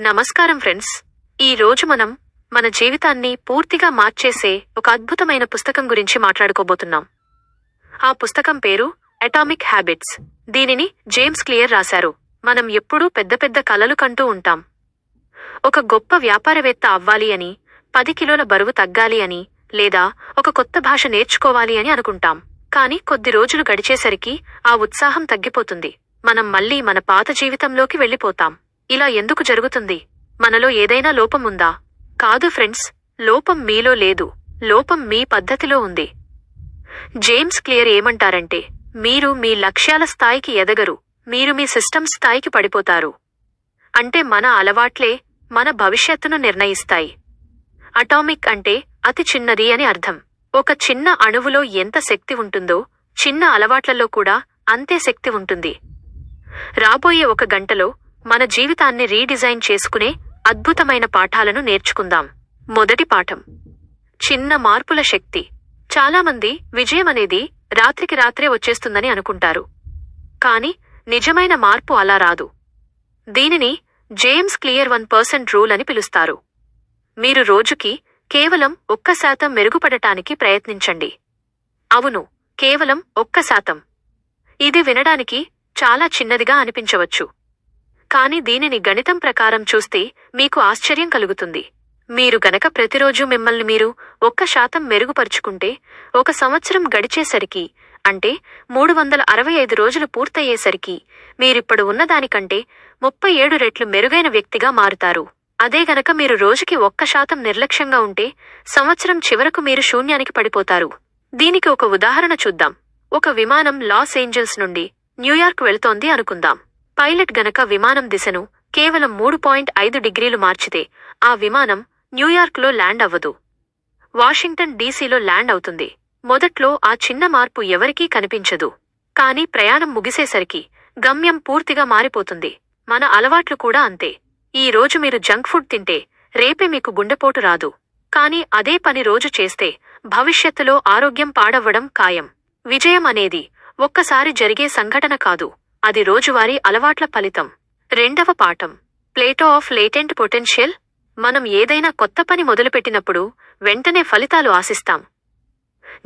నమస్కారం ఫ్రెండ్స్. ఈ రోజు మనం మన జీవితాన్ని పూర్తిగా మార్చేసే ఒక అద్భుతమైన పుస్తకం గురించి మాట్లాడుకోబోతున్నాం. ఆ పుస్తకం పేరు అటామిక్ హ్యాబిట్స్ దీనిని జేమ్స్ క్లియర్ రాశారు. మనం ఎప్పుడూ పెద్ద పెద్ద కలలు కంటూ ఉంటాం. ఒక గొప్ప వ్యాపారవేత్త అవ్వాలి అని పది కిలోల బరువు తగ్గాలి అని లేదా ఒక కొత్త భాష నేర్చుకోవాలి అని అనుకుంటాం. కానీ కొద్ది రోజులు గడిచేసరికి ఆ ఉత్సాహం తగ్గిపోతుంది. మనం మళ్ళీ మన పాత జీవితంలోకి వెళ్ళిపోతాం. ఇలా ఎందుకు జరుగుతుంది? మనలో ఏదైనా లోపం ఉందా? కాదు ఫ్రెండ్స్ లోపం మీలో లేదు. లోపం మీ పద్ధతిలో ఉంది. జేమ్స్ క్లియర్ ఏమంటారంటే మీరు మీ లక్ష్యాల స్థాయికి ఎదగరు. మీరు మీ సిస్టమ్ స్థాయికి పడిపోతారు. అంటే మన అలవాట్లే మన భవిష్యత్తును నిర్ణయిస్తాయి. అటామిక్ అంటే అతి చిన్నది అని అర్థం. ఒక చిన్న అణువులో ఎంత శక్తి ఉంటుందో చిన్న అలవాట్లలో కూడా అంతే శక్తి ఉంటుంది. రాబోయే ఒక గంటలో మన జీవితాన్ని రీడిజైన్ చేసుకునే అద్భుతమైన పాఠాలను నేర్చుకుందాం. మొదటి పాఠం. చిన్న మార్పుల శక్తి. చాలామంది విజయం అనేది రాత్రికి రాత్రే వచ్చేస్తుందని అనుకుంటారు. కాని నిజమైన మార్పు అలా రాదు. దీనిని James Clear one percent rule అని పిలుస్తారు. మీరు రోజుకి కేవలం ఒక్క శాతం మెరుగుపడటానికి ప్రయత్నించండి. అవును కేవలం ఒక్క శాతం. ఇది వినడానికి చాలా చిన్నదిగా అనిపించవచ్చు. కానీ దీనిని గణితం ప్రకారం చూస్తే మీకు ఆశ్చర్యం కలుగుతుంది. మీరు గనక ప్రతిరోజు మిమ్మల్ని మీరు ఒక్క శాతం మెరుగుపరుచుకుంటే ఒక సంవత్సరం గడిచేసరికి అంటే మూడు వందల అరవై ఐదు రోజులు పూర్తయ్యేసరికి మీరిప్పుడు ఉన్నదానికంటే ముప్పై ఏడు రెట్లు మెరుగైన వ్యక్తిగా మారుతారు. అదే గనక మీరు రోజుకి ఒక్క శాతం నిర్లక్ష్యంగా ఉంటే సంవత్సరం చివరకు మీరు శూన్యానికి పడిపోతారు. దీనికి ఒక ఉదాహరణ చూద్దాం. ఒక విమానం లాస్ ఏంజల్స్ నుండి న్యూయార్క్ వెళ్తోంది అనుకుందాం. పైలట్ గనక విమానం దిశను కేవలం మూడు పాయింట్ ఐదు డిగ్రీలు మార్చితే ఆ విమానం న్యూయార్క్లో ల్యాండ్ అవ్వదు. వాషింగ్టన్ డీసీలో ల్యాండ్ అవుతుంది. మొదట్లో ఆ చిన్న మార్పు ఎవరికీ కనిపించదు. కానీ ప్రయాణం ముగిసేసరికి గమ్యం పూర్తిగా మారిపోతుంది. మన అలవాట్లు కూడా అంతే. ఈ రోజు మీరు జంక్ ఫుడ్ తింటే రేపే మీకు గుండెపోటు రాదు. కానీ అదే పని రోజు చేస్తే భవిష్యత్తులో ఆరోగ్యం పాడవ్వడం ఖాయం. విజయం అనేది ఒక్కసారి జరిగే సంఘటన కాదు. అది రోజువారీ అలవాట్ల ఫలితం. రెండవ పాఠం. Plateau of latent potential? మనం ఏదైనా కొత్త పని మొదలుపెట్టినప్పుడు వెంటనే ఫలితాలు ఆశిస్తాం.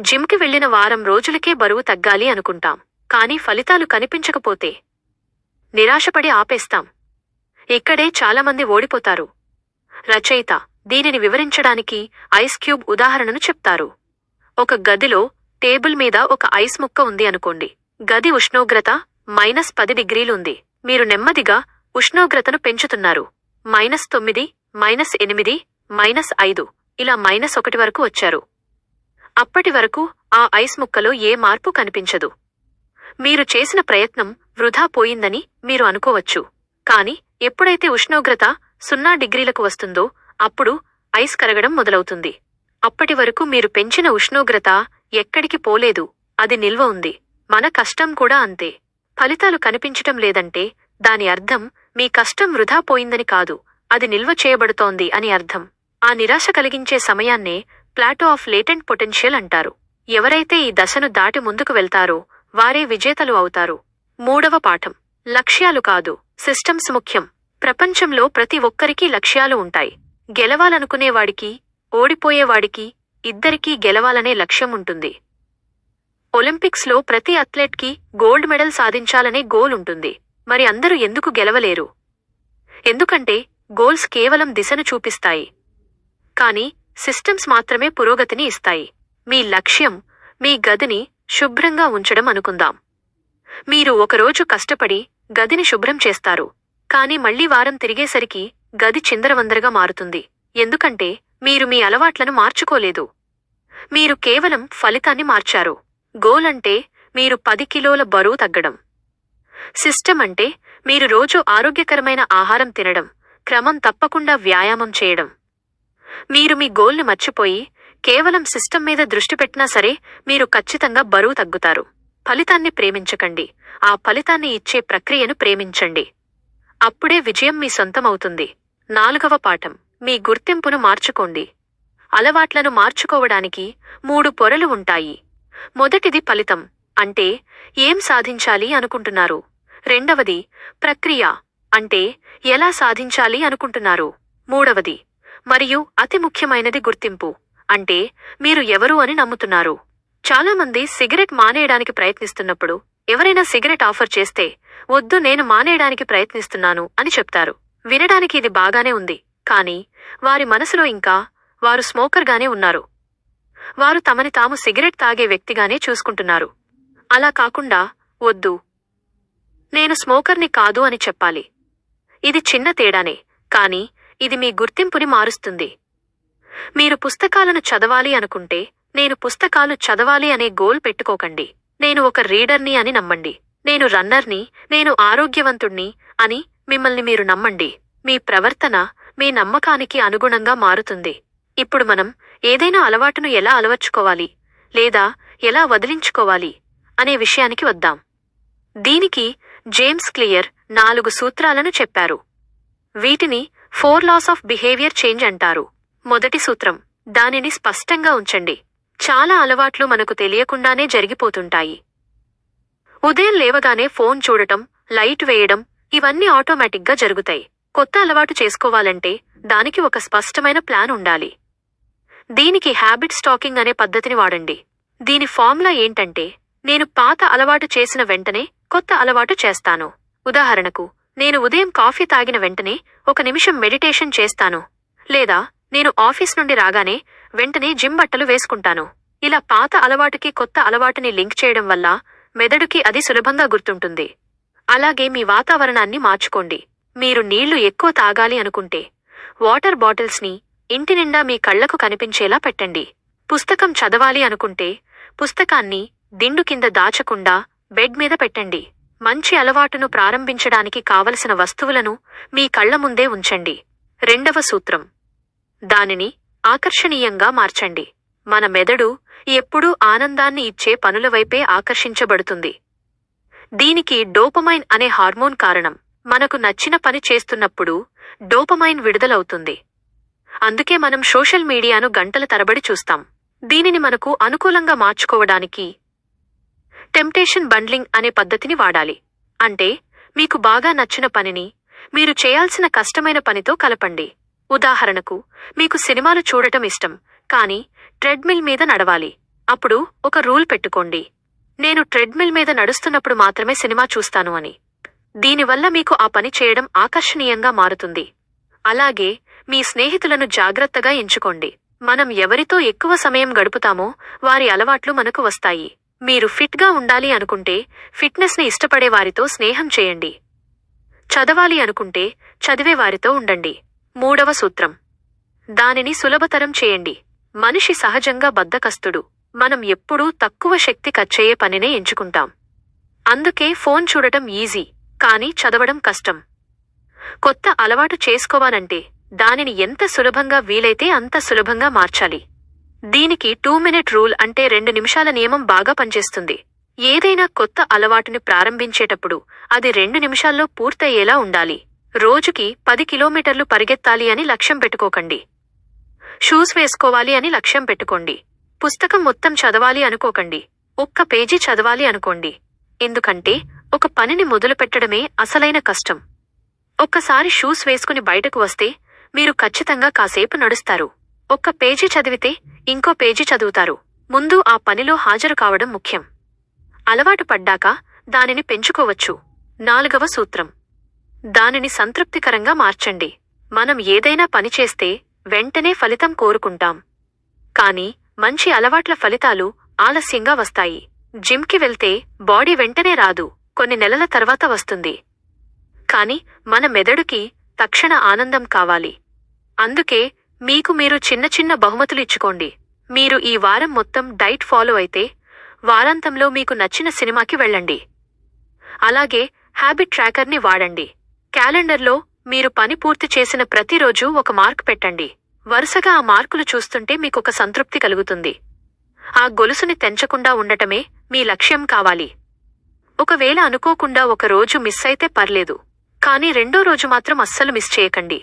జిమ్కి వెళ్ళిన వారం రోజులకే బరువు తగ్గాలి అనుకుంటాం. కానీ ఫలితాలు కనిపించకపోతే నిరాశపడి ఆపేస్తాం. ఇక్కడే చాలామంది ఓడిపోతారు. రచయిత దీనిని వివరించడానికి ఐస్ క్యూబ్ ఉదాహరణను చెప్తారు. ఒక గదిలో టేబుల్ మీద ఒక ఐస్ ముక్క ఉంది అనుకోండి. గది ఉష్ణోగ్రత మైనస్ పది డిగ్రీలుంది. మీరు నెమ్మదిగా ఉష్ణోగ్రతను పెంచుతున్నారు. మైనస్ తొమ్మిది మైనస్ ఎనిమిది మైనస్ ఐదు. ఇలా మైనస్ ఒకటి వరకు వచ్చారు. అప్పటి వరకు ఆ ఐస్ ముక్కలో ఏ మార్పు కనిపించదు. మీరు చేసిన ప్రయత్నం వృధా పోయిందని మీరు అనుకోవచ్చు. కాని ఎప్పుడైతే ఉష్ణోగ్రత సున్నా డిగ్రీలకు వస్తుందో అప్పుడు ఐస్ కరగడం మొదలవుతుంది. అప్పటి వరకు మీరు పెంచిన ఉష్ణోగ్రత ఎక్కడికి పోలేదు. అది నిల్వ ఉంది. మన కష్టం కూడా అంతే. ఫలితాలు కనిపించటం లేదంటే దాని అర్థం మీ కష్టం వృధా పోయిందని కాదు అది నిల్వ చేయబడుతోంది అని అర్థం. ఆ నిరాశ కలిగించే సమయాన్నే ప్లాటో ఆఫ్ లేటెంట్ పొటెన్షియల్ అంటారు. ఎవరైతే ఈ దశను దాటి ముందుకు వెళ్తారో వారే విజేతలు అవుతారు. మూడవ పాఠం. లక్ష్యాలు కాదు సిస్టమ్స్ ముఖ్యం. ప్రపంచంలో ప్రతి ఒక్కరికీ లక్ష్యాలు ఉంటాయి. గెలవాలనుకునేవాడికి ఓడిపోయేవాడికి ఇద్దరికీ గెలవాలనే లక్ష్యం ఉంటుంది. ఒలింపిక్స్లో ప్రతి అథ్లెట్కి గోల్డ్ మెడల్ సాధించాలనే గోల్ ఉంటుంది. మరి అందరూ ఎందుకు గెలవలేరు? ఎందుకంటే గోల్స్ కేవలం దిశను చూపిస్తాయి. కానీ సిస్టమ్స్ మాత్రమే పురోగతిని ఇస్తాయి. మీ లక్ష్యం మీ గదిని శుభ్రంగా ఉంచడం అనుకుందాం. మీరు ఒకరోజు కష్టపడి గదిని శుభ్రం చేస్తారు. కానీ మళ్ళీ వారం తిరిగేసరికి గది చిందరవందరగా మారుతుంది. ఎందుకంటే మీరు మీ అలవాట్లను మార్చుకోలేదు. మీరు కేవలం ఫలితాన్ని మార్చారు. గోల్ అంటే మీరు పది కిలోల బరువు తగ్గడం. సిస్టమ్ అంటే మీరు రోజు ఆరోగ్యకరమైన ఆహారం తినడం క్రమం తప్పకుండా వ్యాయామం చేయడం. మీరు మీ గోల్ని మర్చిపోయి కేవలం సిస్టమ్ మీద దృష్టి పెట్టినా సరే మీరు ఖచ్చితంగా బరువు తగ్గుతారు. ఫలితాన్ని ప్రేమించకండి. ఆ ఫలితాన్ని ఇచ్చే ప్రక్రియను ప్రేమించండి. అప్పుడే విజయం మీ సొంతమవుతుంది. నాలుగవ పాఠం. మీ గుర్తింపును మార్చుకోండి. అలవాట్లను మార్చుకోవడానికి మూడు పొరలు ఉంటాయి. మొదటిది ఫలితం. అంటే ఏం సాధించాలి అనుకుంటున్నారు? రెండవది ప్రక్రియ. అంటే ఎలా సాధించాలి అనుకుంటున్నారు? మూడవది మరియు అతి ముఖ్యమైనది గుర్తింపు. అంటే మీరు ఎవరు అని నమ్ముతున్నారు. చాలామంది సిగరెట్ మానేయడానికి ప్రయత్నిస్తున్నప్పుడు ఎవరైనా సిగరెట్ ఆఫర్ చేస్తే వద్దు నేను మానేయడానికి ప్రయత్నిస్తున్నాను అని చెప్తారు. వినడానికి ఇది బాగానే ఉంది. కానీ వారి మనసులో ఇంకా వారు స్మోకర్గానే ఉన్నారు. వారు తమని తాము సిగరెట్ తాగే వ్యక్తిగానే చూసుకుంటున్నారు. అలా కాకుండా వద్దు. నేను స్మోకర్ని కాదు అని చెప్పాలి. ఇది చిన్న తేడానే కానీ ఇది మీ గుర్తింపుని మారుస్తుంది. మీరు పుస్తకాలను చదవాలి అనుకుంటే నేను పుస్తకాలు చదవాలి అనే గోల్ పెట్టుకోకండి. నేను ఒక రీడర్ని అని నమ్మండి. నేను రన్నర్ని నేను ఆరోగ్యవంతుణ్ణి అని మిమ్మల్ని మీరు నమ్మండి. మీ ప్రవర్తన మీ నమ్మకానికి అనుగుణంగా మారుతుంది. ఇప్పుడు మనం ఏదైనా అలవాటును ఎలా అలవర్చుకోవాలి లేదా ఎలా వదిలించుకోవాలి అనే విషయానికి వద్దాం. దీనికి జేమ్స్ క్లియర్ నాలుగు సూత్రాలను చెప్పారు. వీటిని four laws of behaviour change అంటారు. మొదటి సూత్రం దానిని స్పష్టంగా ఉంచండి. చాలా అలవాట్లు మనకు తెలియకుండానే జరిగిపోతుంటాయి. ఉదయం లేవగానే ఫోన్ చూడటం లైట్ వేయడం ఇవన్నీ ఆటోమేటిక్గా జరుగుతాయి. కొత్త అలవాటు చేసుకోవాలంటే దానికి ఒక స్పష్టమైన ప్లాన్ ఉండాలి. దీనికి హ్యాబిట్ స్టాకింగ్ అనే పద్ధతిని వాడండి. దీని ఫార్ములా ఏంటంటే నేను పాత అలవాటు చేసిన వెంటనే కొత్త అలవాటు చేస్తాను. ఉదాహరణకు నేను ఉదయం కాఫీ తాగిన వెంటనే ఒక నిమిషం మెడిటేషన్ చేస్తాను. లేదా నేను ఆఫీస్ నుండి రాగానే వెంటనే జిమ్ బట్టలు వేసుకుంటాను. ఇలా పాత అలవాటుకి కొత్త అలవాటుని లింక్ చేయడం వల్ల మెదడుకి అది సులభంగా గుర్తుంటుంది. అలాగే మీ వాతావరణాన్ని మార్చుకోండి. మీరు నీళ్ళు ఎక్కువ తాగాలి అనుకుంటే వాటర్ బాటిల్స్ని ఇంటి నిండా మీ కళ్ళకు కనిపించేలా పెట్టండి. పుస్తకం చదవాలి అనుకుంటే పుస్తకాన్ని దిండు కింద దాచకుండా బెడ్ మీద పెట్టండి. మంచి అలవాటును ప్రారంభించడానికి కావలసిన వస్తువులను మీ కళ్ళ ముందే ఉంచండి. రెండవ సూత్రం. దానిని ఆకర్షణీయంగా మార్చండి. మన మెదడు ఎప్పుడూ ఆనందాన్ని ఇచ్చే పనుల వైపే ఆకర్షించబడుతుంది. దీనికి డోపమైన్ అనే హార్మోన్ కారణం. మనకు నచ్చిన పని చేస్తున్నప్పుడు డోపమైన్ విడుదలవుతుంది. అందుకే మనం సోషల్ మీడియాను గంటల తరబడి చూస్తాం. దీనిని మనకు అనుకూలంగా మార్చుకోవడానికి టెంప్టేషన్ బండ్లింగ్ అనే పద్ధతిని వాడాలి. అంటే మీకు బాగా నచ్చిన పనిని మీరు చేయాల్సిన కష్టమైన పనితో కలపండి. ఉదాహరణకు మీకు సినిమాలు చూడటం ఇష్టం కానీ ట్రెడ్మిల్ మీద నడవాలి. అప్పుడు ఒక రూల్ పెట్టుకోండి. నేను ట్రెడ్మిల్ మీద నడుస్తున్నప్పుడు మాత్రమే సినిమా చూస్తాను అని. దీనివల్ల మీకు ఆ పని చేయడం ఆకర్షణీయంగా మారుతుంది. అలాగే మీ స్నేహితులను జాగ్రత్తగా ఎంచుకోండి. మనం ఎవరితో ఎక్కువ సమయం గడుపుతామో వారి అలవాట్లు మనకు వస్తాయి. మీరు ఫిట్గా ఉండాలి అనుకుంటే ఫిట్నెస్ని ఇష్టపడే వారితో స్నేహం చేయండి. చదవాలి అనుకుంటే చదివే వారితో ఉండండి. మూడవ సూత్రం. దానిని సులభతరం చేయండి. మనిషి సహజంగా బద్దకస్తుడు మనం ఎప్పుడూ తక్కువ శక్తి ఖర్చయ్యే పనినే ఎంచుకుంటాం. అందుకే ఫోన్ చూడటం ఈజీ కానీ చదవడం కష్టం. కొత్త అలవాటు చేసుకోవాలంటే దానిని ఎంత సులభంగా వీలైతే అంత సులభంగా మార్చాలి. దీనికి టూ మినిట్ రూల్ అంటే రెండు నిమిషాల నియమం బాగా పనిచేస్తుంది. ఏదైనా కొత్త అలవాటుని ప్రారంభించేటప్పుడు అది రెండు నిమిషాల్లో పూర్తయ్యేలా ఉండాలి. రోజుకి పది కిలోమీటర్లు పరిగెత్తాలి అని లక్ష్యం పెట్టుకోకండి. షూస్ వేసుకోవాలి అని లక్ష్యం పెట్టుకోండి. పుస్తకం మొత్తం చదవాలి అనుకోకండి. ఒక్క పేజీ చదవాలి అనుకోండి. ఎందుకంటే ఒక పనిని మొదలుపెట్టడమే అసలైన కష్టం. ఒక్కసారి షూస్ వేసుకుని బయటకు వస్తే మీరు ఖచ్చితంగా కాసేపు నడుస్తారు. ఒక్క పేజీ చదివితే ఇంకో పేజీ చదువుతారు. ముందు ఆ పనిలో హాజరు కావడం ముఖ్యం. అలవాటు పడ్డాక దానిని పెంచుకోవచ్చు. నాలుగవ సూత్రం. దానిని సంతృప్తికరంగా మార్చండి. మనం ఏదైనా పనిచేస్తే వెంటనే ఫలితం కోరుకుంటాం. కాని మంచి అలవాట్ల ఫలితాలు ఆలస్యంగా వస్తాయి. జిమ్కి వెళ్తే బాడీ వెంటనే రాదు. కొన్ని నెలల తర్వాత వస్తుంది. కాని మన మెదడుకి తక్షణ ఆనందం కావాలి. అందుకే మీకు మీరు చిన్న చిన్న బహుమతులు ఇచ్చుకోండి. మీరు ఈ వారం మొత్తం డైట్ ఫాలో అయితే వారాంతంలో మీకు నచ్చిన సినిమాకి వెళ్ళండి. అలాగే హ్యాబిట్ ట్రాకర్ని వాడండి. క్యాలెండర్లో మీరు పని పూర్తి చేసిన ప్రతిరోజు ఒక మార్క్ పెట్టండి. వరుసగా ఆ మార్కులు చూస్తుంటే మీకొక సంతృప్తి కలుగుతుంది. ఆ గొలుసుని తెంచకుండా ఉండటమే మీ లక్ష్యం కావాలి. ఒకవేళ అనుకోకుండా ఒక రోజు మిస్ అయితే పర్లేదు. కానీ రెండో రోజు మాత్రం అస్సలు మిస్ చేయకండి.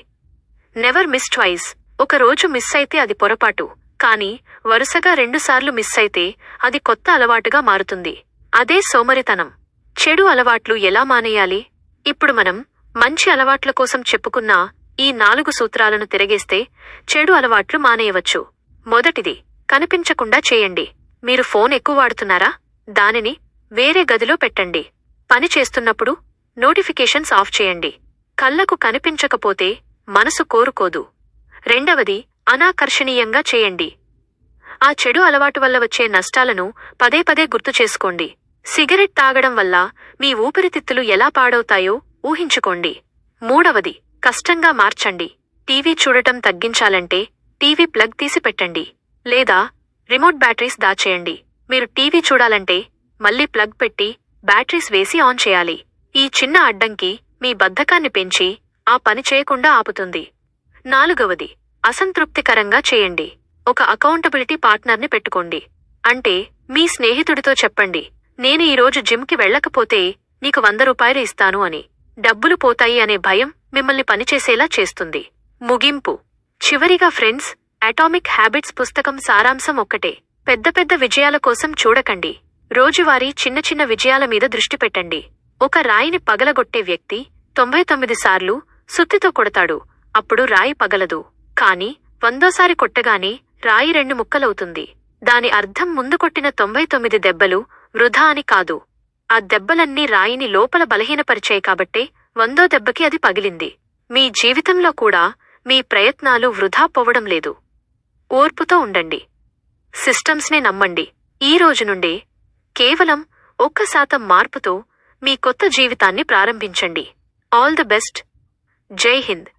నెవర్ మిస్ ట్వైస్ ఒక రోజు మిస్ అయితే అది పొరపాటు. కానీ వరుసగా రెండుసార్లు మిస్ అయితే అది కొత్త అలవాటుగా మారుతుంది. అదే సోమరితనం. చెడు అలవాట్లు ఎలా మానేయాలి? ఇప్పుడు మనం మంచి అలవాట్ల కోసం చెప్పుకున్న ఈ నాలుగు సూత్రాలను తిరగేస్తే చెడు అలవాట్లు మానేయవచ్చు. మొదటిది కనిపించకుండా చేయండి. మీరు ఫోన్ ఎక్కువ వాడుతున్నారా? దానిని వేరే గదిలో పెట్టండి. పని చేస్తున్నప్పుడు నోటిఫికేషన్స్ ఆఫ్ చేయండి. కళ్ళకు కనిపించకపోతే మనసు కోరుకోదు. రెండవది అనాకర్షణీయంగా చేయండి. ఆ చెడు అలవాటు వల్ల వచ్చే నష్టాలను పదే పదే గుర్తు చేసుకోండి. సిగరెట్ తాగడం వల్ల మీ ఊపిరితిత్తులు ఎలా పాడవుతాయో ఊహించుకోండి. మూడవది కష్టంగా మార్చండి. టీవీ చూడటం తగ్గించాలంటే టీవీ ప్లగ్ తీసి పెట్టండి. లేదా రిమోట్ బ్యాటరీస్ దాచేయండి. మీరు టీవీ చూడాలంటే మళ్ళీ ప్లగ్ పెట్టి బ్యాటరీస్ వేసి ఆన్ చేయాలి. ఈ చిన్న అడ్డంకి మీ బద్ధకాన్ని పెంచి ఆ పని చేయకుండా ఆపుతుంది. నాలుగవది అసంతృప్తికరంగా చేయండి. ఒక అకౌంటబిలిటీ పార్ట్నర్ని పెట్టుకోండి. అంటే మీ స్నేహితుడితో చెప్పండి నేను ఈరోజు జిమ్కి వెళ్ళకపోతే నీకు వంద రూపాయలు ఇస్తాను అని. డబ్బులు పోతాయి అనే భయం మిమ్మల్ని పనిచేసేలా చేస్తుంది. ముగింపు చివరిగా ఫ్రెండ్స్ అటామిక్ హ్యాబిట్స్ పుస్తకం సారాంశం ఒక్కటే. పెద్ద పెద్ద విజయాల కోసం చూడకండి. రోజువారీ చిన్న చిన్న విజయాల మీద దృష్టి పెట్టండి. ఒక రాయిని పగలగొట్టే వ్యక్తి తొంభై తొమ్మిది సార్లు సుత్తితో కొడతాడు. అప్పుడు రాయి పగలదు. కాని వందోసారి కొట్టగానే రాయి రెండు ముక్కలవుతుంది. దాని అర్థం ముందు కొట్టిన తొంభై తొమ్మిది దెబ్బలు వృధా అని కాదు. ఆ దెబ్బలన్నీ రాయిని లోపల బలహీనపరిచాయి కాబట్టే వందో దెబ్బకి అది పగిలింది. మీ జీవితంలో కూడా మీ ప్రయత్నాలు వృధా పోవడం లేదు. ఓర్పుతో ఉండండి. సిస్టమ్స్నే నమ్మండి. ఈ రోజు నుండే కేవలం ఒక్క శాతం మార్పుతో మీ కొత్త జీవితాన్ని ప్రారంభించండి. All the best. Jai Hind